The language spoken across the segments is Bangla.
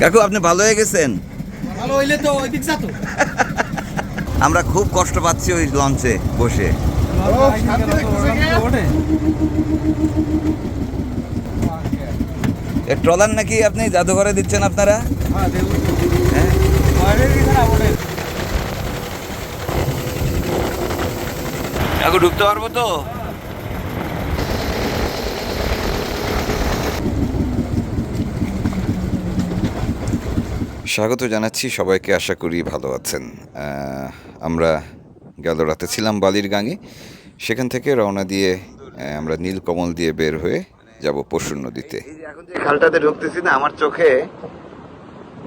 কাকু আপনি ভালো হয়ে গেছেন? ভালো হইলে তো ওই দিক যাতো আমরা খুব কষ্ট পাচ্ছি ওই লঞ্চে বসে। ট্রলার নাকি আপনি জাদুঘরে দিচ্ছেন আপনারা? হ্যাঁ কাকু ঢুকতে পারব তো? স্বাগত জানাচ্ছি, সবাইকে আশা করি ভালো আছেন। আমরা গেল রাতে ছিলাম বালির গাঙে, সেখান থেকে রওনা দিয়ে আমরা নীলকমল দিয়ে বের হয়ে যাব পশুর নদীতে। খালটাতে ঢুকতেছি না, আমার চোখে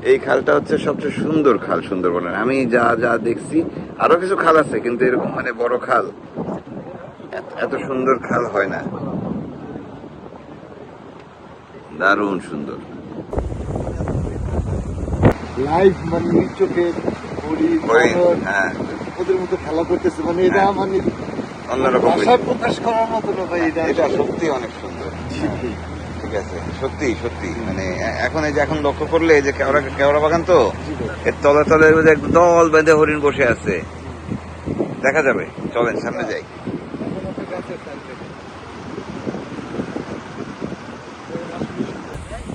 এই খালটা হচ্ছে সবচেয়ে সুন্দর খাল সুন্দরবনের। আমি যা যা দেখছি, আরও কিছু খাল আছে, কিন্তু এরকম মানে বড় খাল এত সুন্দর খাল হয় না। দারুণ সুন্দর। লাইভ মানে নিজ চোখে হ্যাঁ। ওদের মতো খেলা করতেছে মানে এটা হ্যাঁ। মানে অন্যরকম ভাষায় প্রকাশ করার মতো না ভাই এটা এটা সত্যি অনেক সুন্দর। ঠিক আছে সত্যি সত্যি। মানে এখন এই যে এখন লক্ষ্য করলে যে কেওড়া কেওড়া বাগান তো এর তলে তলে দল বেঁধে হরিণ বসে আছে। দেখা যাবে চলেন সামনে যাই।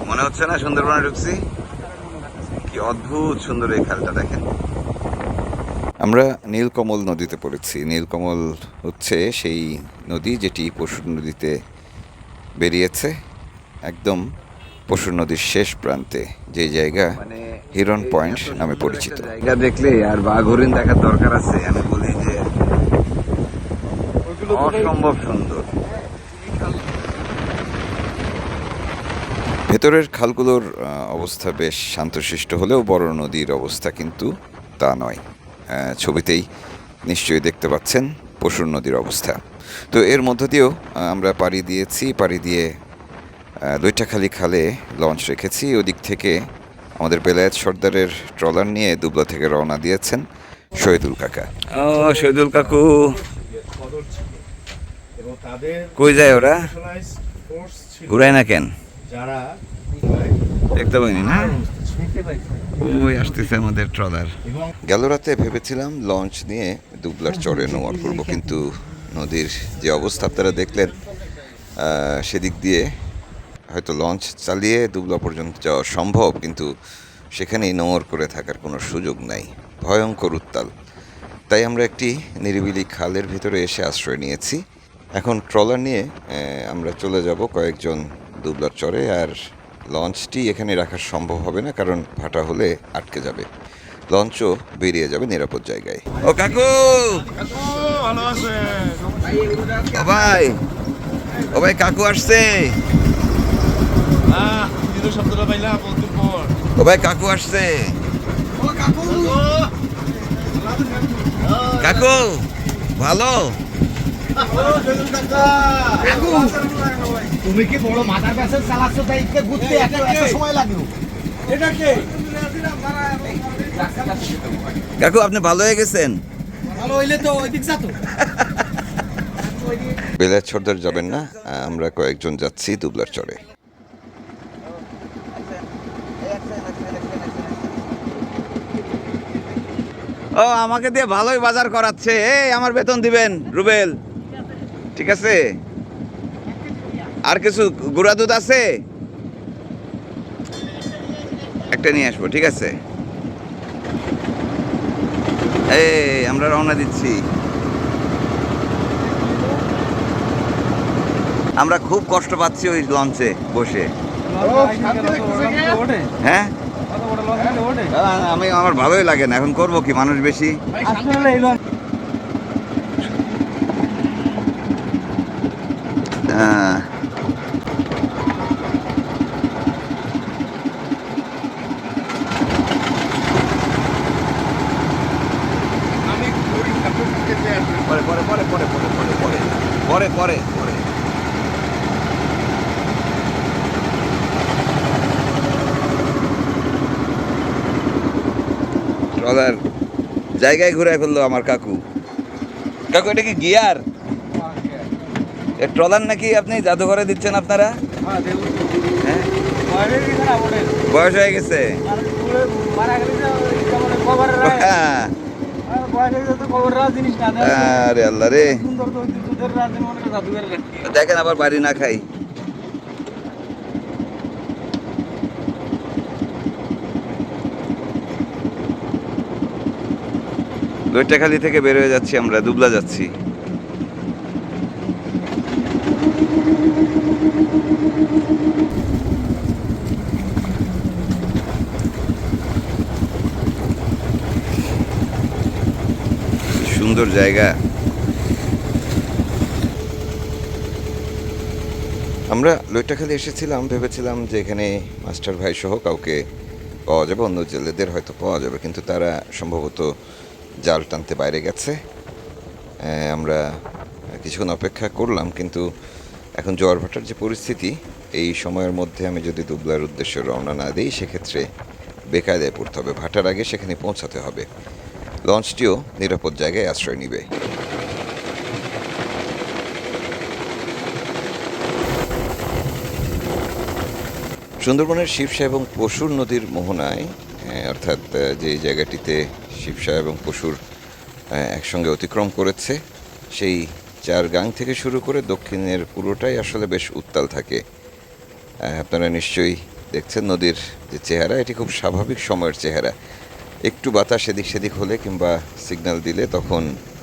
মনে হচ্ছে না সুন্দরবনে ঢুকছি? কি অদ্ভুত সুন্দর এই খালটা দেখেন। আমরা নীলকমল নদীতে পড়েছি। নীলকমল হচ্ছে সেই নদী যেটি পশুর নদীতে বেরিয়েছে। একদম পশুর নদীর শেষ প্রান্তে যে জায়গা হিরন পয়েন্ট নামে পরিচিত। জায়গা দেখলে আর বাঘ হরিণ দেখার দরকার আছে আমি বলি যে অসম্ভব সুন্দর। ভেতরের খালগুলোর অবস্থা বেশ শান্তশিষ্ট হলেও বড় নদীর অবস্থা কিন্তু তা নয়। ছবিতেই নিশ্চয়ই দেখতে পাচ্ছেন পশুর নদীর অবস্থা। তো এর মধ্য দিয়েও আমরা পাড়ি দিয়েছি পাড়ি দিয়ে আহ, দুইটাখালি খালে লঞ্চ রেখেছি। ওদিক থেকে আমাদের বেলায়েত সর্দারের ট্রলার নিয়ে দুবলা থেকে রওনা দিয়েছেন শহীদুল কাকা। শহীদুল কাকু। কই যায় ওরা? ঘুরায় না কেন? যারা দেখতে পাইনি না? ওই আসতেছে আমাদের ট্রলার। এবং গেল রাতে ভেবেছিলাম লঞ্চ নিয়ে দুবলার চরে নোয়ার করব কিন্তু নদীর যে অবস্থা আপনারা দেখলেন সেদিক দিয়ে হয়তো লঞ্চ চালিয়ে দুবলা পর্যন্ত যাওয়া সম্ভব কিন্তু সেখানেই নোংর করে থাকার কোনো সুযোগ নাই। ভয়ঙ্কর উত্তাল। তাই আমরা একটি নিরিবিলি খালের ভিতরে এসে আশ্রয় নিয়েছি। এখন ট্রলার নিয়ে আমরা চলে যাব কয়েকজন দুবলার চরে আর লঞ্চটি এখানে রাখা সম্ভব হবে না, কারণ ভাটা হলে আটকে যাবে। লঞ্চও বেরিয়ে যাবে নিরাপদ জায়গায়। ও কাকু! ভাই! ও ভাই, কাকু আসছে! ও ভাই, কাকু আসছে! কাকু! ভালো? তুমি কি বড় মাথার কাছে চালাচ্ছ তাই ঘুরতে? এত এত সময় লাগল। এটা কে? কাকু আপনি ভালো হয়ে গেছেন? ভালো হইলে তো ওই যাতো বেলায় ছড়দার যাবেন না আমরা কয়েকজন যাচ্ছি দুবলার চরে। ও আমাকে দিয়ে ভালোই বাজার করাচ্ছে। এই আমার বেতন দিবেন রুবেল। ঠিক আছে? আর কিছু গুঁড়া দুধ আছে? একটা নিয়ে আসব ঠিক আছে? এই আমরা রওনা দিচ্ছি। আমরা খুব কষ্ট পাচ্ছি ওই লঞ্চে বসে। হ্যাঁ? আমি আমার ভালোই লাগে না। এখন করব কি? মানুষ বেশি? পরে পরে পরে পরে পরে পরে পরে পরে পরে পরে জায়গায় ঘুরায় ফেলল আমার কাকু কাকু এটা কি গিয়ার ট্রলার নাকি আপনি জাদুঘরে দিচ্ছেন আপনারা? হ্যাঁ বয়স হয়ে গেছে হ্যাঁ। আরে আল্লাহ রে। দেখেন আবার বাড়ি না খাই। লইটাখালি থেকে বের হয়ে যাচ্ছি আমরা দুবলা যাচ্ছি। সুন্দর জায়গা। আমরা লইটাখালি এসেছিলাম, ভেবেছিলাম যে এখানে মাস্টার ভাই সহ কাউকে পাওয়া যাবে, অন্য জেলেদের হয়তো পাওয়া যাবে, কিন্তু তারা সম্ভবত জাল টানতে বাইরে গেছে। আমরা কিছুক্ষণ অপেক্ষা করলাম, কিন্তু এখন জোয়ার ভাটার যে পরিস্থিতি, এই সময়ের মধ্যে আমি যদি দুবলার উদ্দেশ্যে রওনা না দিই, সেক্ষেত্রে বেকায়দায় পড়তে হবে। ভাটার আগে সেখানে পৌঁছাতে হবে। লঞ্চটিও নিরাপদ জায়গায় আশ্রয় নিবে। সুন্দরবনের শিবসা এবং পশুর নদীর মোহনায় অর্থাৎ যে জায়গাটিতে শিবসা এবং পশুর একসঙ্গে অতিক্রম করেছে, সেই চার গাং থেকে শুরু করে দক্ষিণের পুরোটাই আসলে বেশ উত্তাল থাকে। আপনারা নিশ্চয়ই দেখছেন নদীর যে চেহারা, এটি খুব স্বাভাবিক সময়ের চেহারা। একটু বাতাস এদিক সেদিক হলে কিংবা সিগন্যাল দিলে তখন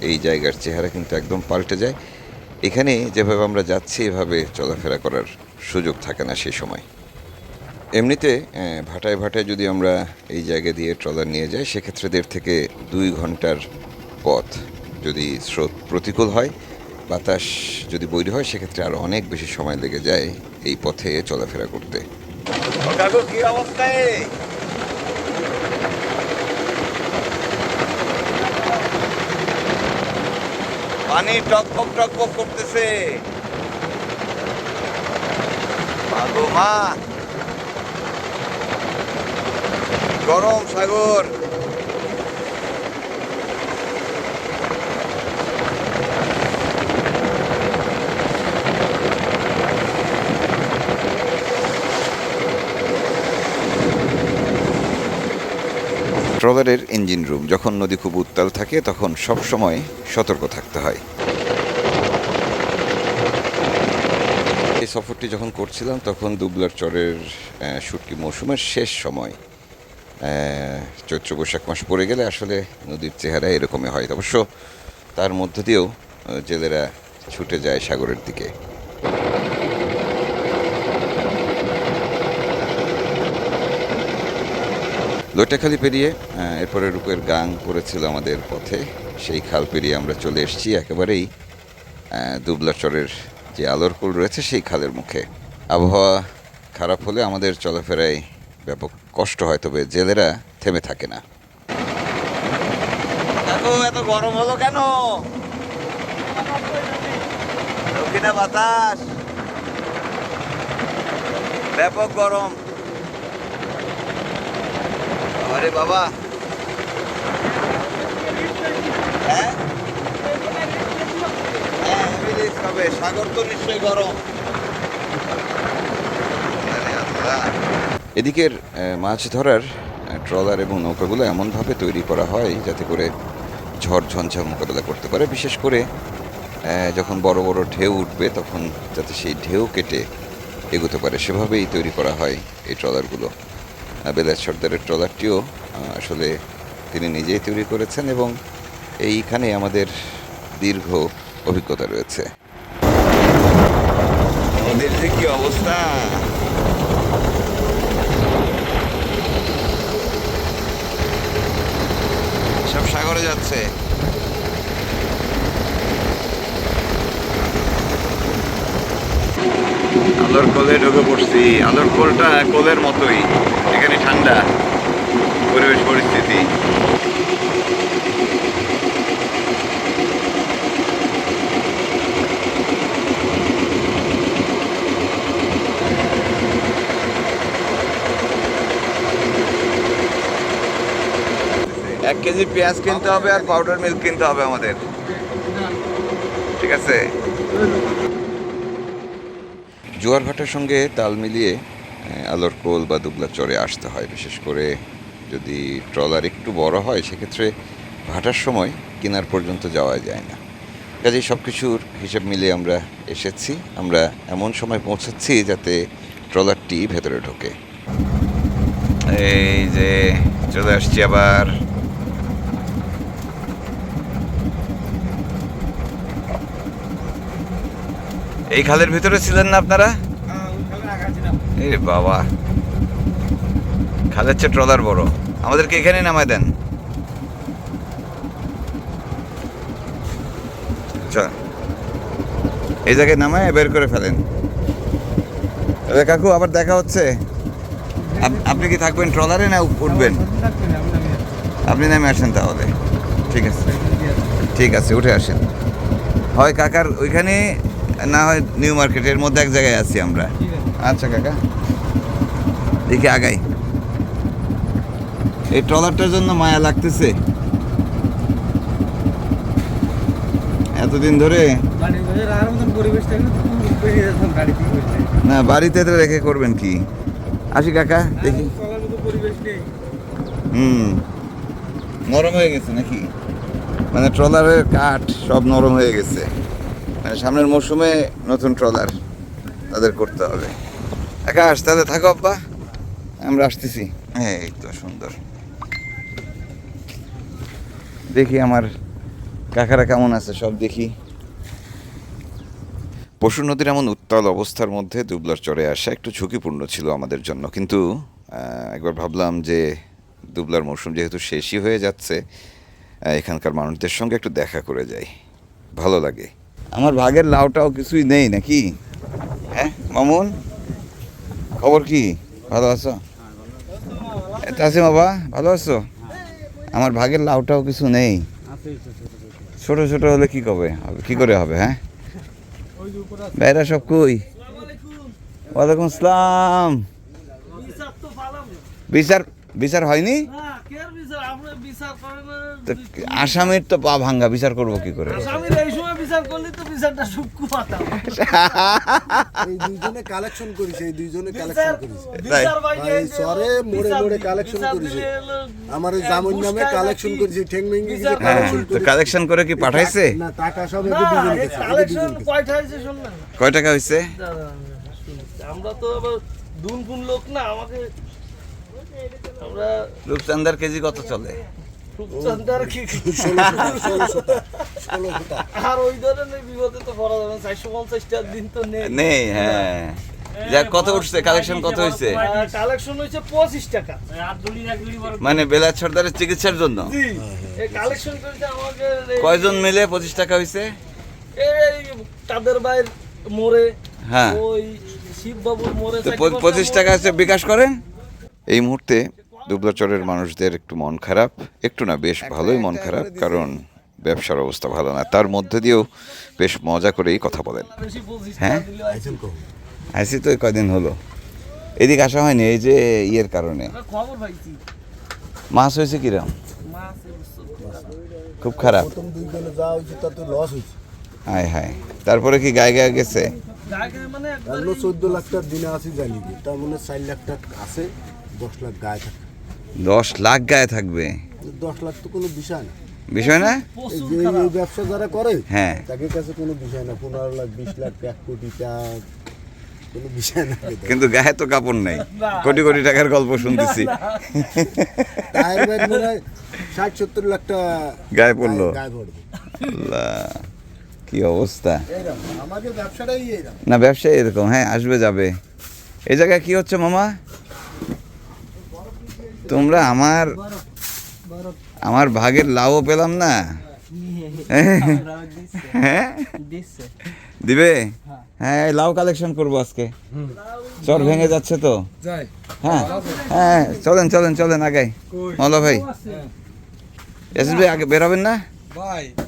এই জায়গার চেহারা কিন্তু একদম পাল্টে যায়। এখানে যেভাবে আমরা যাচ্ছি, এভাবে চলাফেরা করার সুযোগ থাকে না সেই সময়। এমনিতে ভাটায় ভাটায় যদি আমরা এই জায়গা দিয়ে ট্রলার নিয়ে যাই, সেক্ষেত্রে দেড় থেকে দুই ঘণ্টার পথ যদি স্রোত প্রতিকূল হয়, বাতাস যদি বৈরী হয়, সেক্ষেত্রে আরও অনেক বেশি সময় লেগে যায় এই পথে চলাফেরা করতে কি অবস্থায় পানি টকবক টকবক করতেছে। মা। গরম সাগর। ট্রলারের ইঞ্জিন রুম যখন নদী খুব উত্তাল থাকে, তখন সব সময় সতর্ক থাকতে হয়। এই সফরটি যখন করছিলাম, তখন দুবলার চরের শুটকি মৌসুমের শেষ সময়। চৈত্র বৈশাখ মাস পড়ে গেলে আসলে নদীর চেহারা এরকমই হয়। অবশ্য তার মধ্য দিয়েও জেলেরা ছুটে যায় সাগরের দিকে। লোটাখালি পেরিয়ে এরপরে রূপের গাং পড়েছিল আমাদের পথে। সেই খাল পেরিয়ে আমরা চলে এসেছি একেবারেই আহ, দুবলা চরের যে আলোর কুল রয়েছে সেই খালের মুখে। আবহাওয়া খারাপ হলে আমাদের চলাফেরায় ব্যাপক কষ্ট হয় তবে জেলেরা থেমে থাকে না। এত গরম হলো কেন? বাতাস। ব্যাপক গরম। আরে বাবা। হ্যাঁ? হ্যাঁ এদিকের মাছ ধরার ট্রলার এবং নৌকাগুলো এমনভাবে তৈরি করা হয় যাতে করে ঝড় ঝঞ্ঝা মোকাবেলা করতে পারে। বিশেষ করে যখন বড় বড় ঢেউ উঠবে, তখন যাতে সেই ঢেউ কেটে এগোতে পারে। সেভাবেই তৈরি করা হয় এই ট্রলারগুলো। বেলায়েত সর্দারের ট্রলারটিও আসলে তিনি নিজেই তৈরি করেছেন এবং এইখানে আমাদের দীর্ঘ অভিজ্ঞতা রয়েছে। আমাদের যে কি অবস্থা? সব সাগরে যাচ্ছে। আলোর কোলে ঢুকে পড়ছি। আলোর কোলটা কোলের মতোই। এখানে ঠান্ডা পরিবেশ পরিস্থিতি। এক কেজি পেঁয়াজ কিনতে হবে আর পাউডার মিল্ক কিনতে হবে আমাদের। ঠিক আছে? জোয়ার ভাটার সঙ্গে তাল মিলিয়ে আলোর কোল বা দুবলা চরে আসতে হয়। বিশেষ করে যদি ট্রলার একটু বড় হয়, সেক্ষেত্রে ভাটার সময় কিনার পর্যন্ত যাওয়া যায় না। কাজেই সব কিছুর হিসেব মিলে আমরা এসেছি। আমরা এমন সময় পৌঁছাচ্ছি যাতে ট্রলারটি ভেতরে ঢোকে। এই যে চলে আসছি আবার। এই খালের ভিতরে ছিলেন না আপনারা? এ বাবা। খালের চেয়ে ট্রলার বড়। আমাদেরকে এখানে নামায় দেন। এই জায়গায় নামায় বের করে ফেলেন। কাকু, আবার দেখা হচ্ছে। আপনি কি থাকবেন ট্রলারে না উঠবেন? আপনি নামে আসেন তাহলে। ঠিক আছে। ঠিক আছে, উঠে আসেন। হয় কাকার ওইখানে, না হয় নিউ মার্কেটের মধ্যে এক জায়গায় আছি আমরা। আচ্ছা কাকা। দেখি আগাই। এই ট্রলারটার জন্য মায়া লাগতেছে। এতদিন ধরে না বাড়িতে তো রেখে করবেন কি? আসি কাকা দেখি। হুম। নরম হয়ে গেছে নাকি? মানে ট্রলারের কাঠ সব নরম হয়ে গেছে। মানে সামনের মরশুমে নতুন ট্রলার তাদের করতে হবে। আকাশ তাহলে থাকো আব্বা। আমরা আসতেছি। হ্যাঁ এই তো সুন্দর। দেখি আমার কাকারা কেমন আছে সব দেখি। পশু নদীর এমন উত্তাল অবস্থার মধ্যে দুবলার চড়ে আসা একটু ঝুঁকিপূর্ণ ছিল আমাদের জন্য। কিন্তু একবার ভাবলাম যে দুবলার মৌসুম যেহেতু শেষই হয়ে যাচ্ছে এখানকার মানুষদের সঙ্গে একটু দেখা করে যাই। ভালো লাগে। আমার ভাগের লাউটাও কিছুই নেই নাকি? হ্যাঁ মামুন? খবর কি? ভালো আছো? আছে বাবা, ভালো আছো? আমার ভাগের লাউটাও কিছু নেই। ছোট ছোট হলে কি কবে হবে? কি করে হবে হ্যাঁ? ভাইরা সব কই? ওয়ালাইকুম আসসালাম। বিচার বিচার হয়নি? আসামির তো পা ভাঙ্গা বিচার করব কি করে? বিচার করলে তো বিচারটা সুক্কু পাতাম এই দুইজনে কালেকশন করিস এই দুইজনে কালেকশন ভাই ভাই, মোড়ে মোড়ে collection করেছে। আমার জামুন নামে কালেকশন করেছে ঠেং মেঙ্গি কিছু কালেকশন তো কালেকশন করে কি পাঠাইছে? না টাকা সব এই এদের কালেকশন। কয়টা হয়েছে শুন না কয় টাকা হয়েছে আমরা তো আবার দুন ফুন লোক না আমাকে আমরা রূপচান্দার কেজি কত চলে? রূপচন্দ্র কি। আর ওই ধরনের বিপদে তো পড়া যাবে চারশো পঞ্চাশটার দিন তো নেই। নেই হ্যাঁ। যাক কত উঠছে? কালেকশন কত হয়েছে? কালেকশন হয়েছে পঁচিশ টাকা। মানে বেলার সর্দারের চিকিৎসার জন্য? এই কালেকশন করেছে এই- কয়জন মিলে পঁচিশ টাকা হয়েছে? এই তাদের বাইর মোড়ে হ্যাঁ। ওই শিববাবুর মোড়ে পঁচিশ টাকা হচ্ছে বিকাশ করেন? এই মুহূর্তে দুবলাচরের মানুষদের একটু মন খারাপ একটু না বেশ ভালোই মন খারাপ কারণ ব্যবসার অবস্থা ভালো না। তার মধ্যে দিয়েও বেশ মজা করেই কথা বলেন। হ্যাঁ? টাকা? আইসি তো কয়দিন হলো? এদিকে আসা হয়নি এই যে ইয়ের কারণে। আমরা খবর পাইছি। মাছ হয়েছে কিরম? খুব খারাপ। হায় হায়। তারপরে কি গায়ে গায়ে গেছে? মানে চোদ্দ লাখ টাকার দিনে আছি জানি তার মানে চার লাখ টাকা আছে দশ লাখ গায়ে থাকে দশ লাখ গায়ে থাকবে। দশ লাখ তো কোনো বিষয় না। বিষয় না? এই ব্যবসা যারা করে হ্যাঁ। তাদের কাছে কোনো বিষয় না। পনেরো লাখ বিশ লাখ এক কোটি টাকা কোনো বিষয় না। কিন্তু গায়ে তো কাপড় নাই। কোটি কোটি টাকার গল্প শুনতেছি। ষাট সত্তর লাখ টাকা গায়ে পড়ল। কি অবস্থা? না ব্যবসা এরকম। হ্যাঁ আসবে যাবে। এই জায়গায় কি হচ্ছে মামা? তোমরা আমার আমার ভাগের লাভও পেলাম না? হ্যাঁ দিবে? হ্যাঁ। এই লাউ কালেকশন করব আজকে। চর ভেঙে যাচ্ছে তো। হ্যাঁ হ্যাঁ চলেন চলেন চলেন আগাই মলা ভাই। এসবি আগে বেরোবেন না?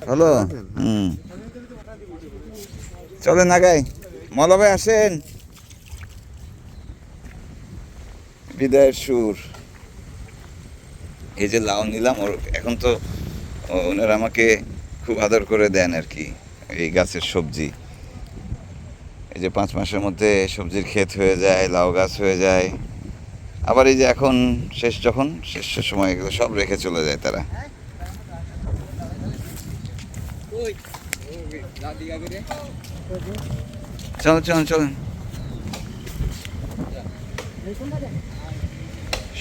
Hello hmm. চলেন আগাই মলা ভাই আসেন। বিদায়ের সুর। এই যে লাউ নিলাম, ওর এখন তো ওনারা আমাকে খুব আদর করে দেন আর কি, এই গাছের সবজি। এই যে পাঁচ মাসের মধ্যে সবজির ক্ষেত হয়ে যায়, লাউ গাছ হয়ে যায়। আবার এই যে এখন শেষ, যখন শেষের সময় এগুলো সব রেখে চলে যায় তারা। চল চল চল।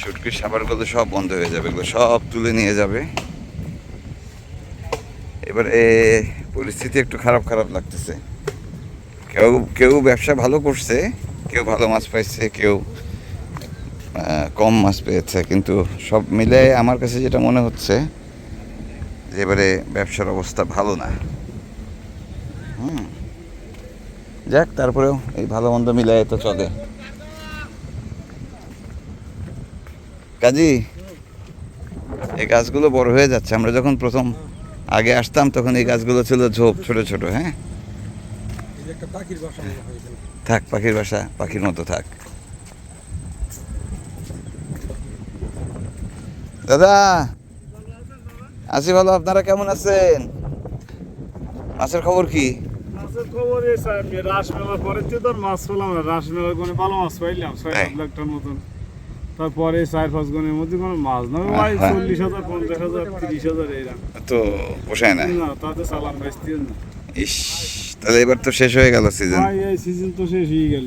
শুটকির সাবারগুলো সব বন্ধ হয়ে যাবে, এগুলো সব তুলে নিয়ে যাবে। এবারে পরিস্থিতি একটু খারাপ খারাপ লাগতেছে। কেউ কেউ ব্যবসা ভালো করছে, কেউ ভালো মাছ পাইছে, কেউ কম মাছ পেয়েছে, কিন্তু সব মিলে আমার কাছে যেটা মনে হচ্ছে যে এবারে ব্যবসার অবস্থা ভালো না। হুম। যাক, তারপরেও এই ভালো মন্দ মিলায় তো চলে। কাজী এই গাছগুলো বড় হয়ে যাচ্ছে। আমরা যখন প্রথম আগে আসতাম তখন এই গাছগুলো ছিল ঝোপ ছোট ছোট হ্যাঁ? থাক পাখির বাসা পাখির মতো থাক। দাদা আছি ভালো আপনারা কেমন আছেন? মাছের খবর কি? মাছের খবর এই রাস মেলার পরে তো মাছ পেলাম রাস মেলার কোনো ভালো মাছ পাইলাম ছয় লাখ টাকার মতন। তারপরে চার পাঁচ গুণের মধ্যে কোনো মাছ না। ওই হ্যাঁ। চল্লিশ হাজার পঞ্চাশ হাজার তিরিশ হাজার এইরকম তো পোষায় না? না তাতে চালান বেচতেও না। ইস তাহলে এবার তো শেষ হয়ে গেল সিজন এই সিজন তো শেষ হয়ে গেল।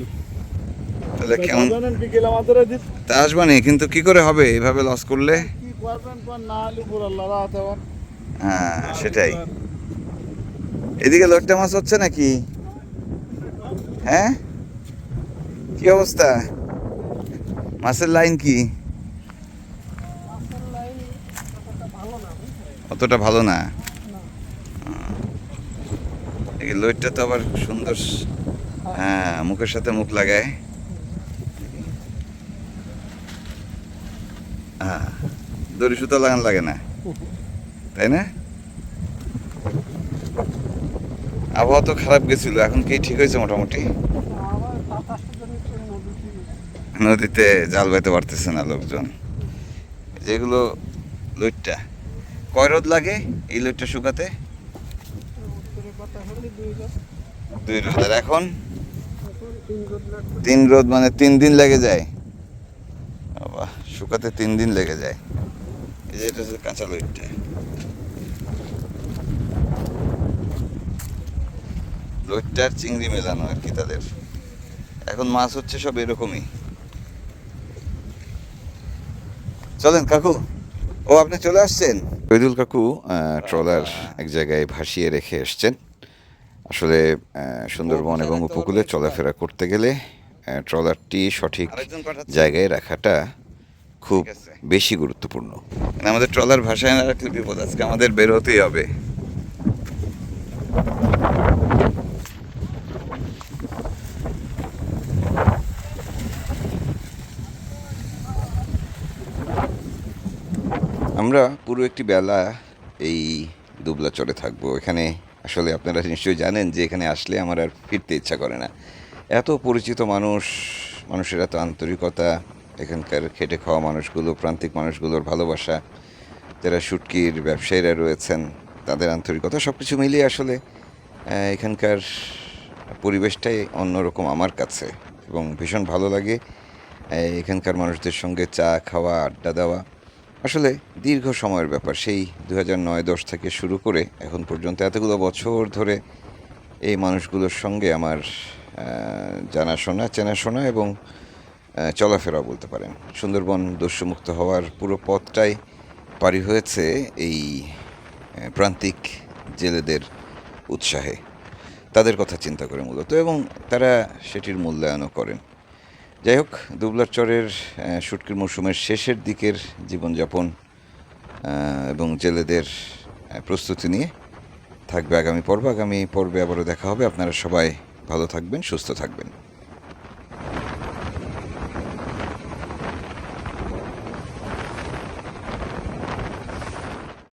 তাহলে কেমন? বিকেল আমাদের তা আসবানি কিন্তু কি করে হবে? এইভাবে লস করলে? কি করবেন কোন না আলু পুরো রাত আবার হ্যাঁ সেটাই। এদিকে লোটটা মাছ হচ্ছে নাকি? হ্যাঁ? কি অবস্থা? মাছের লাইন কি? অতটা ভালো না? এই লোটটা তো আবার সুন্দর হ্যাঁ মুখের সাথে মুখ লাগায়। হ্যাঁ দড়ি সুতো লাগান লাগে না? তাই না? আবহাওয়া তো খারাপ গেছিল, এখন কি ঠিক হয়েছে মোটামুটি? নদীতে জাল বাইতে পারতেছে না লোকজন। যেগুলো লইটটা। কয় রোদ লাগে এই লইটটা শুকাতে? দুই রোদ। আর এখন? তিন রোদ মানে তিন দিন লেগে যায়। বাবা, শুকাতে তিন দিন লেগে যায়। এই যে এটা কাঁচা লইটটা। লইট্টার চিংড়ি মেলানো আর কি তাদের। এখন মাছ হচ্ছে সব এরকমই। চলেন কাকু। ও আপনি চলে আসছেন? শহীদুল কাকু ট্রলার এক জায়গায় ভাসিয়ে রেখে এসছেন। আসলে সুন্দরবন এবং উপকূলে চলাফেরা করতে গেলে ট্রলারটি সঠিক জায়গায় রাখাটা খুব বেশি গুরুত্বপূর্ণ। মানে আমাদের ট্রলার ভাষায় না রাখলে বিপদ আজকে আমাদের বের হতেই হবে। আমরা পুরো একটি বেলা এই দুবলা চরে থাকব। এখানে আসলে আপনারা নিশ্চয়ই জানেন যে এখানে আসলে আমার আর ফিরতে ইচ্ছা করে না। এত পরিচিত মানুষ, মানুষের এত আন্তরিকতা, এখানকার খেটে খাওয়া মানুষগুলো, প্রান্তিক মানুষগুলোর ভালোবাসা, যারা শুটকির ব্যবসায়ীরা রয়েছেন, তাদের আন্তরিকতা সব কিছু মিলিয়ে আসলে এখানকার পরিবেশটাই অন্যরকম আমার কাছে এবং ভীষণ ভালো লাগে এখানকার মানুষদের সঙ্গে চা খাওয়া, আড্ডা দেওয়া। আসলে দীর্ঘ সময়ের ব্যাপার। সেই দু হাজার নয় দশ থেকে শুরু করে এখন পর্যন্ত এতগুলো বছর ধরে এই মানুষগুলোর সঙ্গে আমার জানাশোনা, চেনাশোনা এবং চলাফেরা বলতে পারেন। সুন্দরবন দস্যুমুক্ত হওয়ার পুরো পথটাই পারি হয়েছে এই প্রান্তিক জেলেদের উৎসাহে। তাদের কথা চিন্তা করে মূলত এবং তারা সেটির মূল্যায়নও করেন। যাই হোক, দুবলার চরের শুটকির মৌসুমের শেষের দিকের জীবনযাপন এবং জেলেদের প্রস্তুতি নিয়ে থাকবে আগামী পর্ব। আগামী পর্বে আবারও দেখা হবে। আপনারা সবাই ভালো থাকবেন, সুস্থ থাকবেন।